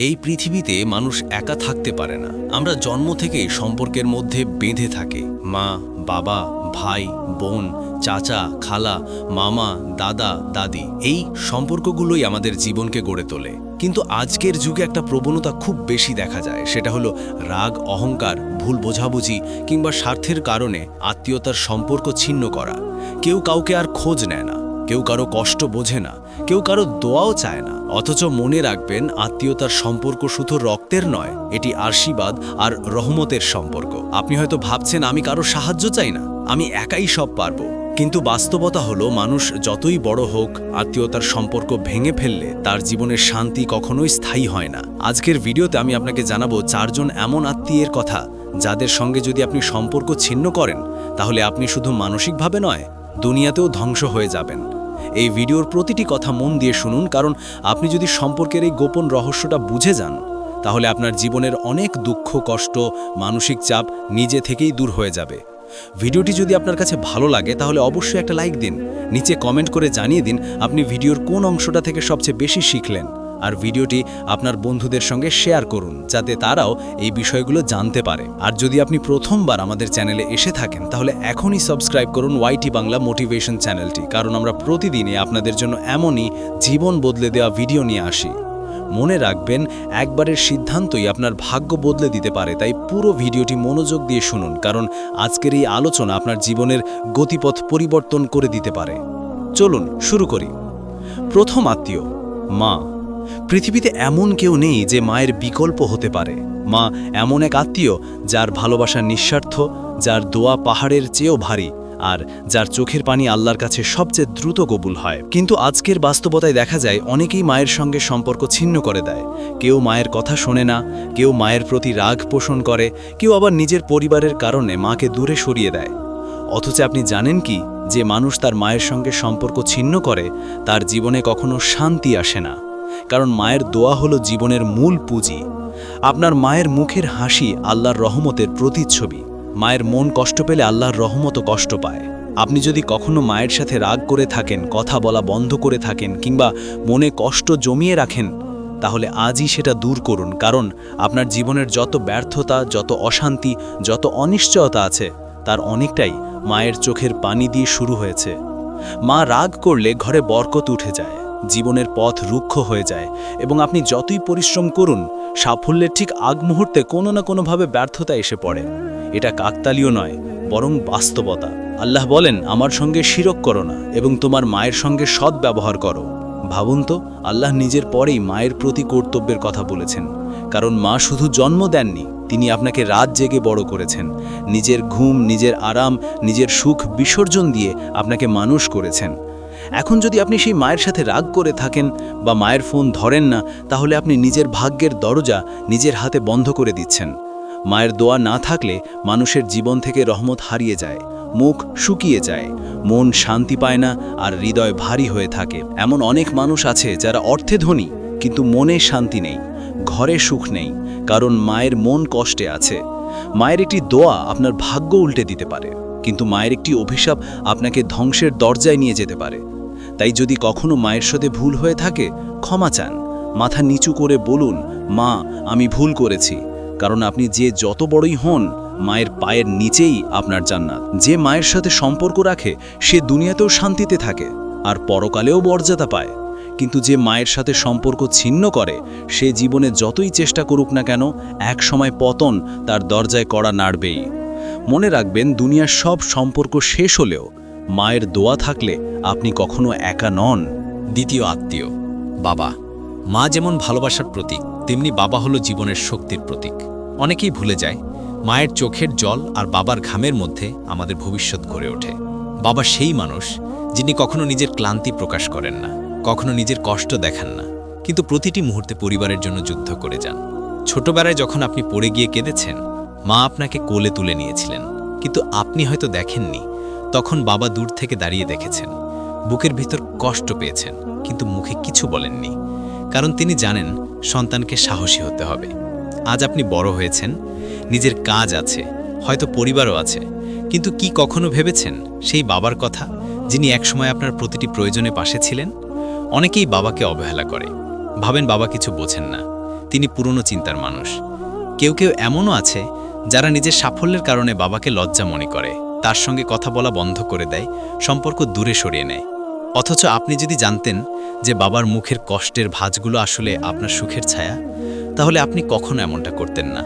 এই পৃথিবীতে মানুষ একা থাকতে পারে না। আমরা জন্ম থেকেই সম্পর্কের মধ্যে বেঁধে থাকি। মা, বাবা, ভাই, বোন, চাচা, খালা, মামা, দাদা, দাদি, এই সম্পর্কগুলোই আমাদের জীবনকে গড়ে তোলে। কিন্তু আজকের যুগে একটা প্রবণতা খুব বেশি দেখা যায়। সেটা হলো রাগ, অহংকার, ভুল বোঝাবুঝি কিংবা স্বার্থের কারণে আত্মীয়তার সম্পর্ক ছিন্ন করা। কেউ কাউকে আর খোঁজ নেয় না। কেউ কারও কষ্ট বোঝে না। কেউ কারও দোয়াও চায় না। অথচ মনে রাখবেন, আত্মীয়তার সম্পর্ক শুধু রক্তের নয়, এটি আশীর্বাদ আর রহমতের সম্পর্ক। আপনি হয়তো ভাবছেন, আমি কারও সাহায্য চাই না, আমি একাই সব পারব। কিন্তু বাস্তবতা হলো, মানুষ যতই বড় হোক, আত্মীয়তার সম্পর্ক ভেঙে ফেললে তার জীবনের শান্তি কখনোই স্থায়ী হয় না। আজকের ভিডিওতে আমি আপনাকে জানাব, চারজন এমন আত্মীয়ের কথা, যাদের সঙ্গে যদি আপনি সম্পর্ক ছিন্ন করেন, তাহলে আপনি শুধু মানসিকভাবে নয়, দুনিয়াতেও ধ্বংস হয়ে যাবেন। এই ভিডিওর প্রতিটি কথা মন দিয়ে শুনুন, কারণ আপনি যদি সম্পর্কের এই গোপন রহস্যটা বুঝে যান, তাহলে আপনার জীবনের অনেক দুঃখ, কষ্ট, মানসিক চাপ নিজে থেকেই দূর হয়ে যাবে। ভিডিওটি যদি আপনার কাছে ভালো লাগে, তাহলে অবশ্যই একটা লাইক দিন। নিচে কমেন্ট করে জানিয়ে দিন, আপনি ভিডিওর কোন অংশটা থেকে সবচেয়ে বেশি শিখলেন। আর ভিডিওটি আপনার বন্ধুদের সঙ্গে শেয়ার করুন, যাতে তারাও এই বিষয়গুলো জানতে পারে। আর যদি আপনি প্রথমবার আমাদের চ্যানেলে এসে থাকেন, তাহলে এখনই সাবস্ক্রাইব করুন ওয়াইটি বাংলা মোটিভেশন চ্যানেলটি, কারণ আমরা প্রতিদিনই আপনাদের জন্য এমনই জীবন বদলে দেওয়া ভিডিও নিয়ে আসি। মনে রাখবেন, একবারের সিদ্ধান্তই আপনার ভাগ্য বদলে দিতে পারে, তাই পুরো ভিডিওটি মনোযোগ দিয়ে শুনুন, কারণ আজকের এই আলোচনা আপনার জীবনের গতিপথ পরিবর্তন করে দিতে পারে। চলুন শুরু করি। প্রথম আত্মীয়, মা। পৃথিবীতে এমন কেউ নেই যে মায়ের বিকল্প হতে পারে। মা এমন এক আত্মীয় যার ভালোবাসা নিঃস্বার্থ, যার দোয়া পাহাড়ের চেয়েও ভারী আর যার চোখের পানি আল্লাহর কাছে সবচেয়ে দ্রুত কবুল হয়। কিন্তু আজকের বাস্তবতায় দেখা যায় অনেকেই মায়ের সঙ্গে সম্পর্ক ছিন্ন করে দেয়। কেউ মায়ের কথা শোনে না, কেউ মায়ের প্রতি রাগ পোষণ করে, কেউ আবার নিজের পরিবারের কারণে মাকে দূরে সরিয়ে দেয়। অথচ আপনি জানেন কি যে মানুষ তার মায়ের সঙ্গে সম্পর্ক ছিন্ন করে, তার জীবনে কখনো শান্তি আসে না। কারণ মায়ের দোয়া হলো জীবনের মূল পুঁজি। আপনার মায়ের মুখের হাসি আল্লাহর রহমতের প্রতিচ্ছবি। মায়ের মন কষ্ট পেলে আল্লাহর রহমতও কষ্ট পায়। আপনি যদি কখনো মায়ের সাথে রাগ করে থাকেন, কথা বলা বন্ধ করে থাকেন, কিংবা মনে কষ্ট জমিয়ে রাখেন, তাহলে আজই সেটা দূর করুন। কারণ আপনার জীবনের যত ব্যর্থতা, যত অশান্তি, যত অনিশ্চয়তা আছে, তার অনেকটাই মায়ের চোখের পানি দিয়ে শুরু হয়েছে। মা রাগ করলে ঘরে বরকত উঠে যায়। জীবনের পথ রুক্ষ হয়ে যায় এবং আপনি যতই পরিশ্রম করুন, সাফল্যের ঠিক আগ মুহূর্তে কোনো না কোনোভাবে ব্যর্থতা এসে পড়ে। এটা কাকতালীয় নয়, বরং বাস্তবতা। আল্লাহ বলেন, আমার সঙ্গে শিরক করো না এবং তোমার মায়ের সঙ্গে সৎ ব্যবহার করো। ভাবুন তো, আল্লাহ নিজের পরেই মায়ের প্রতি কর্তব্যের কথা বলেছেন। কারণ মা শুধু জন্ম দেননি, তিনি আপনাকে রাত জেগে বড় করেছেন। নিজের ঘুম, নিজের আরাম, নিজের সুখ বিসর্জন দিয়ে আপনাকে মানুষ করেছেন। এখন যদি আপনি সেই মায়ের সাথে রাগ করে থাকেন বা মায়ের ফোন ধরেন না, তাহলে আপনি নিজের ভাগ্যের দরজা নিজের হাতে বন্ধ করে দিচ্ছেন। মায়ের দোয়া না থাকলে মানুষের জীবন থেকে রহমত হারিয়ে যায়, মুখ শুকিয়ে যায়, মন শান্তি পায় না আর হৃদয় ভারী হয়ে থাকে। এমন অনেক মানুষ আছে যারা অর্থে ধনী, কিন্তু মনে শান্তি নেই, ঘরে সুখ নেই, কারণ মায়ের মন কষ্টে আছে। মায়ের একটি দোয়া আপনার ভাগ্য উল্টে দিতে পারে, কিন্তু মায়ের একটি অভিশাপ আপনাকে ধ্বংসের দরজায় নিয়ে যেতে পারে। তাই যদি কখনো মায়ের সাথে ভুল হয়ে থাকে, ক্ষমা চান। মাথা নিচু করে বলুন, মা, আমি ভুল করেছি। কারণ আপনি যে যত বড়ই হন, মায়ের পায়ের নিচেই আপনার জান্নাত। যে মায়ের সাথে সম্পর্ক রাখে, সে দুনিয়াতেও শান্তিতে থাকে, আর পরকালেও মর্যাদা পায়। কিন্তু যে মায়ের সাথে সম্পর্ক ছিন্ন করে, সে জীবনে যতই চেষ্টা করুক না কেন, এক সময় পতন তার দরজায় কড়া নাড়বেই। মনে রাখবেন, দুনিয়ার সব সম্পর্ক শেষ হলেও মায়ের দোয়া থাকলে আপনি কখনো একা নন, দ্বিতীয় আত্মীয়। বাবা, মা যেমন ভালোবাসার প্রতীক, তেমনি বাবা হলো জীবনের শক্তির প্রতীক। অনেকেই ভুলে যায়, মায়ের চোখের জল আর বাবার ঘামের মধ্যে আমাদের ভবিষ্যৎ গড়ে ওঠে। বাবা সেই মানুষ, যিনি কখনো নিজের ক্লান্তি প্রকাশ করেন না, কখনো নিজের কষ্ট দেখান না, কিন্তু প্রতিটি মুহূর্তে পরিবারের জন্য যুদ্ধ করে যান। ছোটবেলায় যখন আপনি পড়ে গিয়ে কেঁদেছেন, মা আপনাকে কোলে তুলে নিয়েছিলেন, কিন্তু আপনি হয়তো দেখেননি। তখন বাবা দূর থেকে দাঁড়িয়ে দেখেছেন। বুকের ভিতর কষ্ট পেয়েছেন, কিন্তু মুখে কিছু বলেননি। কারণ তিনি জানেন, সন্তানকে সাহসী হতে হবে। আজ আপনি বড় হয়েছেন, নিজের কাজ আছে, হয়তো পরিবারও আছে। কিন্তু কি কখনো ভেবেছেন, সেই বাবার কথা, যিনি একসময় আপনার প্রতিটি প্রয়োজনে পাশে ছিলেন? অনেকেই বাবাকে অবহেলা করে। ভাবেন বাবা কিছু বোঝেন না। তিনি পুরনো চিন্তার মানুষ। কেউ কেউ এমনও আছে, যারা নিজের সাফল্যের কারণে বাবাকে লজ্জা মনে করে। তার সঙ্গে কথা বলা বন্ধ করে দেয়, সম্পর্ক দূরে সরিয়ে নেয়। অথচ আপনি যদি জানতেন যে বাবার মুখের কষ্টের ভাঁজগুলো আসলে আপনার সুখের ছায়া, তাহলে আপনি কখনো এমনটা করতেন না।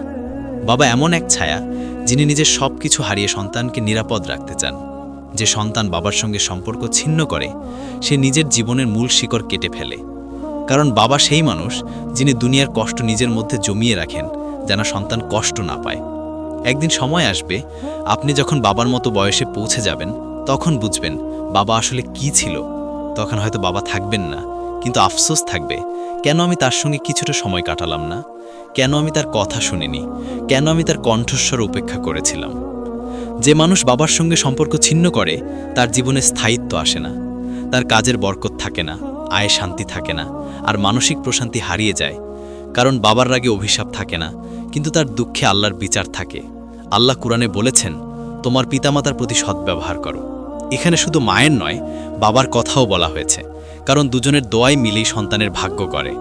বাবা এমন এক ছায়া, যিনি নিজের সব কিছু হারিয়ে সন্তানকে নিরাপদ রাখতে চান। যে সন্তান বাবার সঙ্গে সম্পর্ক ছিন্ন করে, সে নিজের জীবনের মূল শিকড় কেটে ফেলে। কারণ বাবা সেই মানুষ, যিনি দুনিয়ার কষ্ট নিজের মধ্যে জমিয়ে রাখেন, যেন সন্তান কষ্ট না পায়। একদিন সময় আসবে, আপনি যখন বাবার মতো বয়সে পৌঁছে যাবেন, তখন বুঝবেন বাবা আসলে কি ছিল। তখন হয়তো বাবা থাকবেন না, কিন্তু আফসোস থাকবে, কেন আমি তার সঙ্গে কিছুটা সময় কাটালাম না? কেন আমি তার কথা শুনিনি? কেন আমি তার কণ্ঠস্বর উপেক্ষা করেছিলাম? যে মানুষ বাবার সঙ্গে সম্পর্ক ছিন্ন করে, তার জীবনে স্থায়িত্ব আসে না। তার কাজের বরকত থাকে না, আয় শান্তি থাকে না, আর মানসিক প্রশান্তি হারিয়ে যায়। কারণ বাবার রাগে অভিশাপ থাকে না, কিন্তু তার দুঃখে আল্লাহর বিচার থাকে। আল্লাহ কুরআনে বলেছেন, তোমার পিতামাতার প্রতি সদ্ব্যবহার করো। এখানে শুধু মায়ের নয়, বাবার কথাও বলা হয়েছে, কারণ দুজনের দোয়াই মিলেই সন্তানের ভাগ্য করে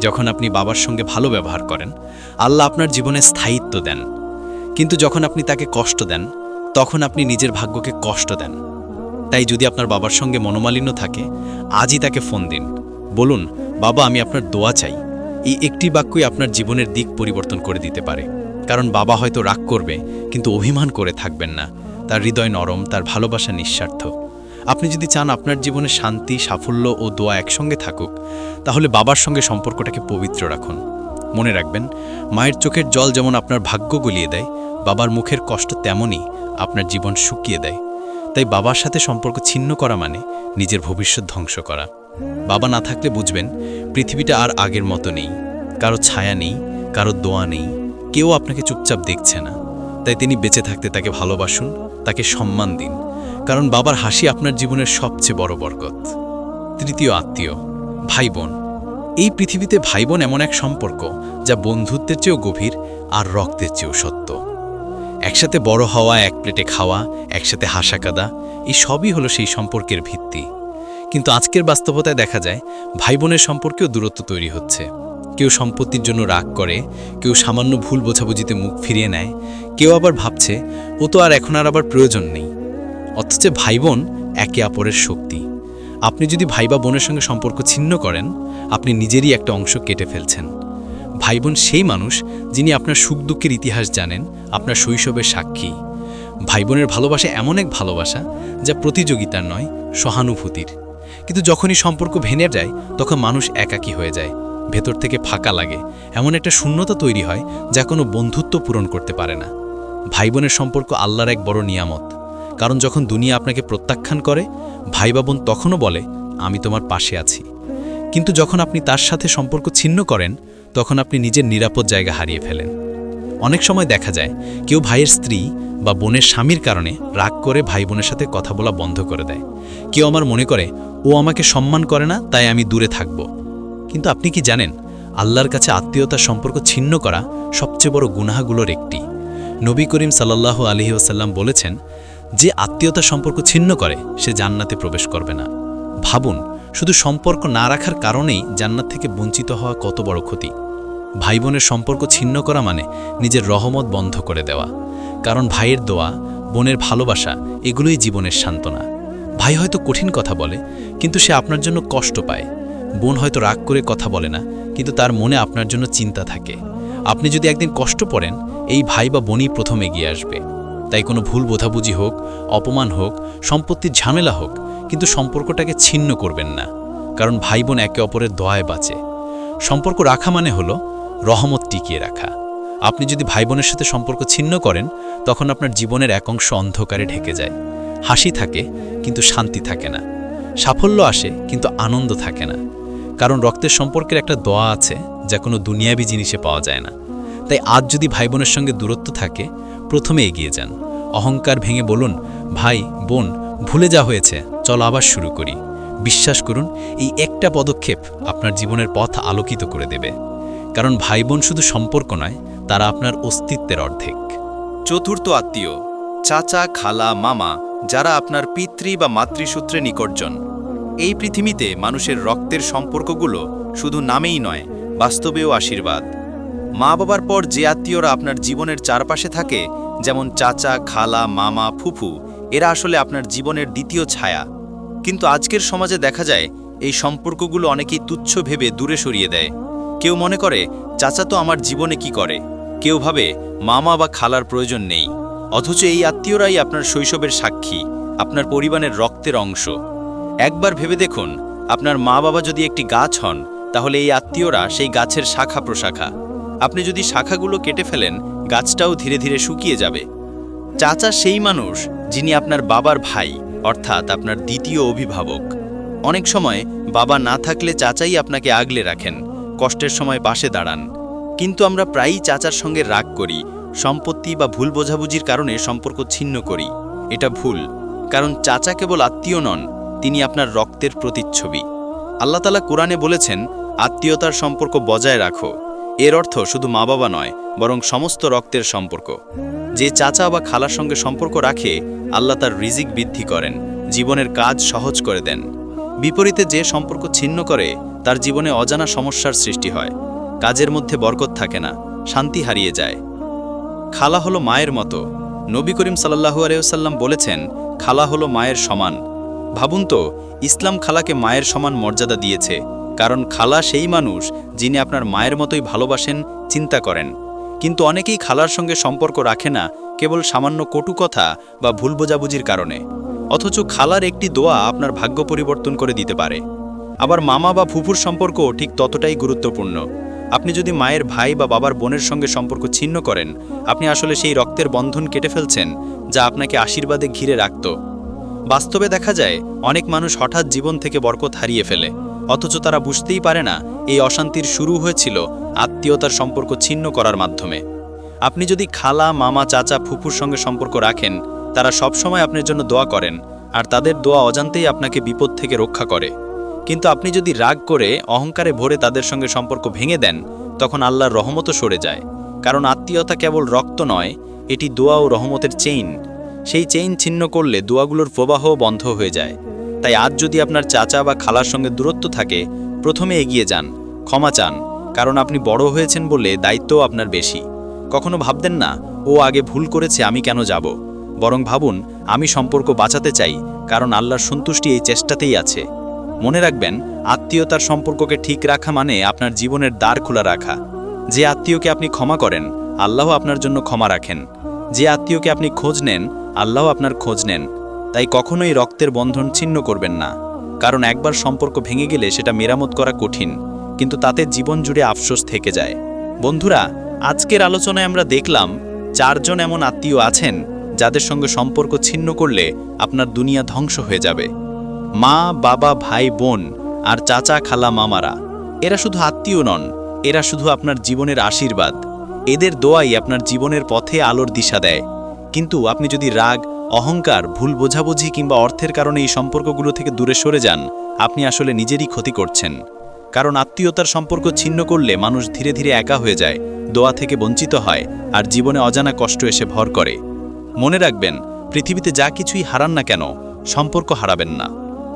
যখন আপনি বাবার সঙ্গে ভালো ব্যবহার করেন, আল্লাহ আপনার জীবনে স্থায়িত্ব দেন। কিন্তু যখন আপনি তাকে কষ্ট দেন, তখন আপনি নিজের ভাগ্যকে কষ্ট দেন। তাই যদি আপনার বাবার সঙ্গে মনোমালিন্য থাকে, আজই তাকে ফোন দিন। বলুন, বাবা, আমি আপনার দোয়া চাই। এই একটি বাক্যই আপনার জীবনের দিক পরিবর্তন করে দিতে পারে। কারণ বাবা হয়তো রাগ করবে, কিন্তু অভিমান করে থাকবেন না। তার হৃদয় নরম, তার ভালোবাসা নিঃস্বার্থ। আপনি যদি চান আপনার জীবনে শান্তি, সাফল্য ও দোয়া একসঙ্গে থাকুক, তাহলে বাবার সঙ্গে সম্পর্কটাকে পবিত্র রাখুন। মনে রাখবেন, মায়ের চোখের জল যেমন আপনার ভাগ্য গলিয়ে দেয়, বাবার মুখের কষ্ট তেমনই আপনার জীবন শুকিয়ে দেয়। তাই বাবার সাথে সম্পর্ক ছিন্ন করা মানে নিজের ভবিষ্যৎ ধ্বংস করা। বাবা না থাকলে বুঝবেন, পৃথিবীটা আর আগের মতো নেই। কারও ছায়া নেই, কারও দোয়া নেই। কেউ আপনাকে চুপচাপ দেখছে না। তাই তিনি বেঁচে থাকতে তাকে ভালোবাসুন, তাকে সম্মান দিন। কারণ বাবার হাসি আপনার জীবনের সবচেয়ে বড় বরকত। তৃতীয় আত্মীয় ভাই বোন এই পৃথিবীতে ভাই বোন এমন এক সম্পর্ক যা বন্ধুত্বের চেয়েও গভীর আর রক্তের চেয়েও সত্য। একসাথে বড় হওয়া, এক প্লেটে খাওয়া, একসাথে হাসা কাদা এই সবই হলো সেই সম্পর্কের ভিত্তি। কিন্তু আজকের বাস্তবতায় দেখা যায় ভাই বোনের সম্পর্কেও দূরত্ব তৈরি হচ্ছে। কেউ সম্পত্তির জন্য রাগ করে, কেউ সামান্য ভুল বোঝাবুঝিতে মুখ ফিরিয়ে নেয়, কেউ আবার ভাবছে, ও তো আর এখন আর আবার প্রয়োজন নেই। অথচ ভাই বোন একে অপরের শক্তি। আপনি যদি ভাই বা বোনের সঙ্গে সম্পর্ক ছিন্ন করেন, আপনি নিজেরই একটা অংশ কেটে ফেলছেন। ভাই বোন সেই মানুষ যিনি আপনার সুখ দুঃখের ইতিহাস জানেন, আপনার শৈশবের সাক্ষী। ভাই বোনের ভালোবাসা এমন এক ভালোবাসা যা প্রতিযোগিতার নয়, সহানুভূতির। কিন্তু যখনই সম্পর্ক ভেঙে যায়, তখন মানুষ একাকী হয়ে যায়। ভেতর থেকে ফাঁকা লাগে। এমন একটা শূন্যতা তৈরি হয় যা কোনো বন্ধুত্ব পূরণ করতে পারে না। ভাই বোনের সম্পর্ক আল্লাহর এক বড় নিয়ামত। কারণ যখন দুনিয়া আপনাকে প্রত্যাখ্যান করে ভাই বা বোন তখনও বলে, আমি তোমার পাশে আছি। কিন্তু যখন আপনি তার সাথে সম্পর্ক ছিন্ন করেন, তখন আপনি নিজের নিরাপদ জায়গা হারিয়ে ফেলেন। অনেক সময় দেখা যায়, কেউ ভাইয়ের স্ত্রী বা বোনের স্বামীর কারণে রাগ করে ভাই বোনের সাথে কথা বলা বন্ধ করে দেয়। কেউ আমার মনে করে, ও আমাকে সম্মান করে না, তাই আমি দূরে থাকব। কিন্তু আপনি কি জানেন, আল্লাহর কাছে আত্মীয়তার সম্পর্ক ছিন্ন করা সবচেয়ে বড় গুনাহাগুলোর একটি। নবী করিম সাল্লাল্লাহু আলহি ওসাল্লাম বলেছেন, যে আত্মীয়তার সম্পর্ক ছিন্ন করে, সে জান্নাতে প্রবেশ করবে না। ভাবুন, শুধু সম্পর্ক না রাখার কারণেই জান্নাত থেকে বঞ্চিত হওয়া কত বড় ক্ষতি। ভাই বোনের সম্পর্ক ছিন্ন করা মানে নিজের রহমত বন্ধ করে দেওয়া। কারণ ভাইয়ের দোয়া, বোনের ভালোবাসা, এগুলোই জীবনের সান্ত্বনা। ভাই হয়তো কঠিন কথা বলে, কিন্তু সে আপনার জন্য কষ্ট পায়। বোন হয়তো রাগ করে কথা বলে না, কিন্তু তার মনে আপনার জন্য চিন্তা থাকে। আপনি যদি একদিন কষ্ট পড়েন, এই ভাই বা বোনই প্রথম এগিয়ে আসবে। তাই কোনো ভুল বোঝাবুঝি হোক, অপমান হোক, সম্পত্তির ঝামেলা হোক, কিন্তু সম্পর্কটাকে ছিন্ন করবেন না, কারণ ভাই বোন একে অপরের দোয়ায় বাঁচে। সম্পর্ক রাখা মানে হলো রহমত টিকিয়ে রাখা। আপনি যদি ভাই বোনের সাথে সম্পর্ক ছিন্ন করেন, তখন আপনার জীবনের এক অংশ অন্ধকারে ঢেকে যায়। হাসি থাকে, কিন্তু শান্তি থাকে না। সাফল্য আসে, কিন্তু আনন্দ থাকে না। কারণ রক্তের সম্পর্কের একটা দোয়া আছে যা কোনো দুনিয়াবি জিনিসে পাওয়া যায় না। তাই আজ যদি ভাই বোনের সঙ্গে দূরত্ব থাকে, প্রথমে এগিয়ে যান। অহংকার ভেঙে বলুন, ভাই, বোন, ভুলে যা হয়েছে, চল আবার শুরু করি। বিশ্বাস করুন, এই একটা পদক্ষেপ আপনার জীবনের পথ আলোকিত করে দেবে। কারণ ভাই বোন শুধু সম্পর্ক নয়, তারা আপনার অস্তিত্বের অর্ধেক। চতুর্থ আত্মীয়, চাচা, খালা, মামা, যারা আপনার পিতৃ বা মাতৃসূত্রে নিকটজন। এই পৃথিবীতে মানুষের রক্তের সম্পর্কগুলো শুধু নামেই নয়, বাস্তবেও আশীর্বাদ। মা বাবার পর যে আত্মীয়রা আপনার জীবনের চারপাশে থাকে, যেমন চাচা, খালা, মামা, ফুফু, এরা আসলে আপনার জীবনের দ্বিতীয় ছায়া। কিন্তু আজকের সমাজে দেখা যায়, এই সম্পর্কগুলো অনেকেই তুচ্ছ ভেবে দূরে সরিয়ে দেয়। কেউ মনে করে, চাচা তো আমার জীবনে কি করে? কেউ ভাবে, মামা বা খালার প্রয়োজন নেই। অথচ এই আত্মীয়রাই আপনার শৈশবের সাক্ষী, আপনার পরিবারের রক্তের অংশ। একবার ভেবে দেখুন, আপনার মা বাবা যদি একটি গাছ হন, তাহলে এই আত্মীয়রা সেই গাছের শাখা প্রশাখা। আপনি যদি শাখাগুলো কেটে ফেলেন, গাছটাও ধীরে ধীরে শুকিয়ে যাবে। চাচা সেই মানুষ যিনি আপনার বাবার ভাই, অর্থাৎ আপনার দ্বিতীয় অভিভাবক। অনেক সময় বাবা না থাকলে চাচাই আপনাকে আগলে রাখেন, কষ্টের সময় পাশে দাঁড়ান। কিন্তু আমরা প্রায়ই চাচার সঙ্গে রাগ করি, সম্পত্তি বা ভুল বোঝাবুঝির কারণে সম্পর্ক ছিন্ন করি। এটা ভুল, কারণ চাচা কেবল আত্মীয় নন তিনি আপনার রক্তের প্রতিচ্ছবি। আল্লাহ তালা কোরআনে বলেছেন, আত্মীয়তার সম্পর্ক বজায় রাখো। এর অর্থ শুধু মা বাবা নয়, বরং সমস্ত রক্তের সম্পর্ক। যে চাচা বা খালার সঙ্গে সম্পর্ক রাখে, আল্লাহ তার রিজিক বৃদ্ধি করেন, জীবনের কাজ সহজ করে দেন। বিপরীতে যে সম্পর্ক ছিন্ন করে, তার জীবনে অজানা সমস্যার সৃষ্টি হয়। কাজের মধ্যে বরকত থাকে না, শান্তি হারিয়ে যায়। খালা হলো মায়ের মতো। নবী করিম সাল্লাহু আলাইসাল্লাম বলেছেন, খালা হলো মায়ের সমান। ভাবুন তো, ইসলাম খালাকে মায়ের সমান মর্যাদা দিয়েছে, কারণ খালা সেই মানুষ যিনি আপনার মায়ের মতোই ভালোবাসেন, চিন্তা করেন। কিন্তু অনেকেই খালার সঙ্গে সম্পর্ক রাখে না, কেবল সামান্য কটু কথা বা ভুল বোঝাবুঝির কারণে। অথচ খালার একটি দোয়া আপনার ভাগ্য পরিবর্তন করে দিতে পারে। আবার মামা বা ফুফুর সম্পর্ক ঠিক ততটাই গুরুত্বপূর্ণ। আপনি যদি মায়ের ভাই বা বাবার বোনের সঙ্গে সম্পর্ক ছিন্ন করেন, আপনি আসলে সেই রক্তের বন্ধন কেটে ফেলছেন, যা আপনাকে আশীর্বাদে ঘিরে রাখত। বাস্তবে দেখা যায়, অনেক মানুষ হঠাৎ জীবন থেকে বরকত হারিয়ে ফেলে। অথচ তারা বুঝতেই পারে না, এই অশান্তির শুরু হয়েছিল আত্মীয়তার সম্পর্ক ছিন্ন করার মাধ্যমে। আপনি যদি খালা, মামা, চাচা, ফুফুর সঙ্গে সম্পর্ক রাখেন, তারা সবসময় আপনার জন্য দোয়া করেন, আর তাদের দোয়া অজান্তেই আপনাকে বিপদ থেকে রক্ষা করে। কিন্তু আপনি যদি রাগ করে, অহংকারে ভরে তাদের সঙ্গে সম্পর্ক ভেঙে দেন, তখন আল্লাহর রহমতও সরে যায়। কারণ আত্মীয়তা কেবল রক্ত নয়, এটি দোয়া ও রহমতের চেইন সেই চেইন ছিন্ন করলে দোয়াগুলোর প্রবাহ বন্ধ হয়ে যায়। তাই আজ যদি আপনার চাচা বা খালার সঙ্গে দূরত্ব থাকে, প্রথমে এগিয়ে যান, ক্ষমা চান, কারণ আপনি বড় হয়েছেন বলে দায়িত্বও আপনার বেশি। কখনো ভাবতেন না, ও আগে ভুল করেছে, আমি কেন যাব? বরং ভাবুন, আমি সম্পর্ক বাঁচাতে চাই, কারণ আল্লাহর সন্তুষ্টি এই চেষ্টাতেই আছে। মনে রাখবেন, আত্মীয়তার সম্পর্ককে ঠিক রাখা মানে আপনার জীবনের দ্বার খোলা রাখা। যে আত্মীয়কে আপনি ক্ষমা করেন আল্লাহ আপনার জন্য ক্ষমা রাখেন। যে আত্মীয়কে আপনি খোঁজ নেন আল্লাহ আপনার খোঁজ নেন। তাই কখনোই রক্তের বন্ধন ছিন্ন করবেন না। কারণ একবার সম্পর্ক ভেঙে গেলে সেটা মেরামত করা কঠিন, কিন্তু তাতে জীবন জুড়ে আফসোস থেকে যায়। বন্ধুরা, আজকের আলোচনায় আমরা দেখলাম, চারজন এমন আত্মীয় আছেন, যাদের সঙ্গে সম্পর্ক ছিন্ন করলে আপনার দুনিয়া ধ্বংস হয়ে যাবে। মা, বাবা, ভাই, বোন আর চাচা, খালা, মামারা। এরা শুধু আত্মীয় নন, এরা শুধু আপনার জীবনের আশীর্বাদ। এদের দোয়াই আপনার জীবনের পথে আলোর দিশা দেয়। কিন্তু আপনি যদি রাগ, অহংকার, ভুল বোঝাবুঝি কিংবা অর্থের কারণে এই সম্পর্কগুলো থেকে দূরে সরে যান, আপনি আসলে নিজেরই ক্ষতি করছেন। কারণ আত্মীয়তার সম্পর্ক ছিন্ন করলে মানুষ ধীরে ধীরে একা হয়ে যায়, দোয়া থেকে বঞ্চিত হয়, আর জীবনে অজানা কষ্ট এসে ভর করে। মনে রাখবেন, পৃথিবীতে যা কিছুই হারান না কেন, সম্পর্ক হারাবেন না।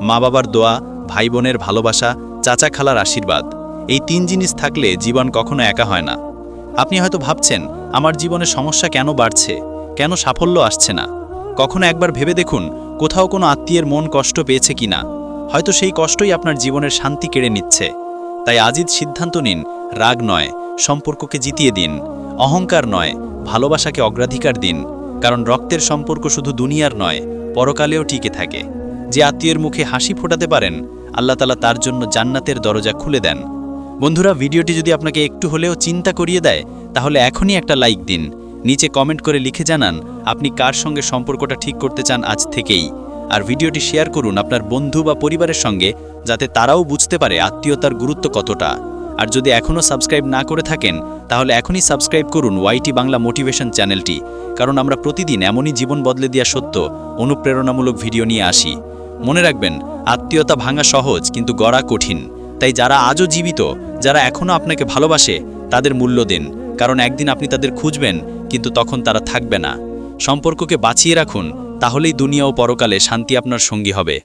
মা বাবার দোয়া ভাই বোনের ভালোবাসা চাচা খালার আশীর্বাদ, এই তিন জিনিস থাকলে জীবন কখনো একা হয় না। আপনি হয়তো ভাবছেন, আমার জীবনে সমস্যা কেন বাড়ছে? কেন সাফল্য আসছে না? কখনো একবার ভেবে দেখুন, কোথাও কোনো আত্মীয়ের মন কষ্ট পেয়েছে কিনা। হয়তো সেই কষ্টই আপনার জীবনের শান্তি কেড়ে নিচ্ছে। তাই আজিদ সিদ্ধান্ত নিন, রাগ নয়, সম্পর্ককে জিতিয়ে দিন। অহংকার নয়, ভালোবাসাকে অগ্রাধিকার দিন। কারণ রক্তের সম্পর্ক শুধু দুনিয়ার নয়, পরকালেও টিকে থাকে। যে আত্মীয়ের মুখে হাসি ফোটাতে পারেন, আল্লাহ তালা তার জন্য জান্নাতের দরজা খুলে দেন। বন্ধুরা, ভিডিওটি যদি আপনাকে একটু হলেও চিন্তা করিয়ে দেয়, তাহলে এখনই একটা লাইক দিন। নিচে কমেন্ট করে লিখে জানান, আপনি কার সঙ্গে সম্পর্কটা ঠিক করতে চান আজ থেকেই। আর ভিডিওটি শেয়ার করুন আপনার বন্ধু বা পরিবারের সঙ্গে, যাতে তারাও বুঝতে পারে আত্মীয়তার গুরুত্ব কতটা। আর যদি এখনও সাবস্ক্রাইব না করে থাকেন, তাহলে এখনই সাবস্ক্রাইব করুন ওয়াইটি বাংলা মোটিভেশন চ্যানেলটি, কারণ আমরা প্রতিদিন এমনই জীবন বদলে দেওয়া সত্য, অনুপ্রেরণামূলক ভিডিও নিয়ে আসি। মনে রাখবেন, আত্মীয়তা ভাঙা সহজ, কিন্তু গড়া কঠিন। তাই যারা আজও জীবিত, যারা এখনও আপনাকে ভালোবাসে, তাদের মূল্য দিন, কারণ একদিন আপনি তাদের খুঁজবেন, কিন্তু তখন তারা থাকবে না। সম্পর্ককে বাঁচিয়ে রাখুন, তাহলেই দুনিয়া ও পরকালে শান্তি আপনার সঙ্গী হবে।